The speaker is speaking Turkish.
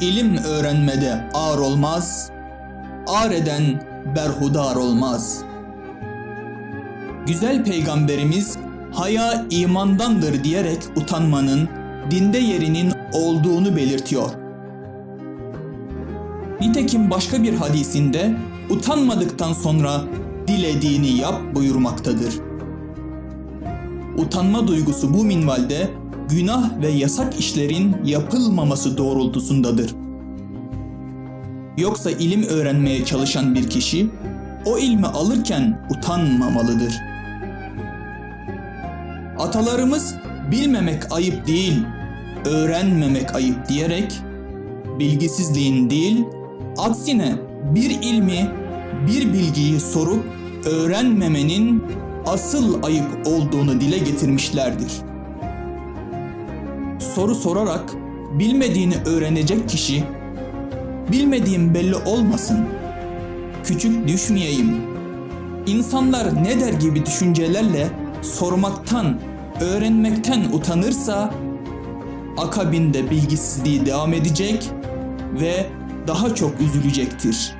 ilim öğrenmede ağır olmaz, ağır eden berhudar olmaz. Güzel peygamberimiz haya imandandır diyerek utanmanın dinde yerinin olduğunu belirtiyor. Nitekim başka bir hadisinde utanmadıktan sonra dilediğini yap buyurmaktadır. Utanma duygusu bu minvalde günah ve yasak işlerin yapılmaması doğrultusundadır. Yoksa ilim öğrenmeye çalışan bir kişi o ilmi alırken utanmamalıdır. Atalarımız bilmemek ayıp değil, öğrenmemek ayıp diyerek bilgisizliğin değil, aksine bir ilmi, bir bilgiyi sorup öğrenmemenin asıl ayıp olduğunu dile getirmişlerdir. Soru sorarak bilmediğini öğrenecek kişi, bilmediğim belli olmasın, küçük düşmeyeyim, insanlar ne der gibi düşüncelerle sormaktan, öğrenmekten utanırsa akabinde bilgisizliği devam edecek ve daha çok üzülecektir.''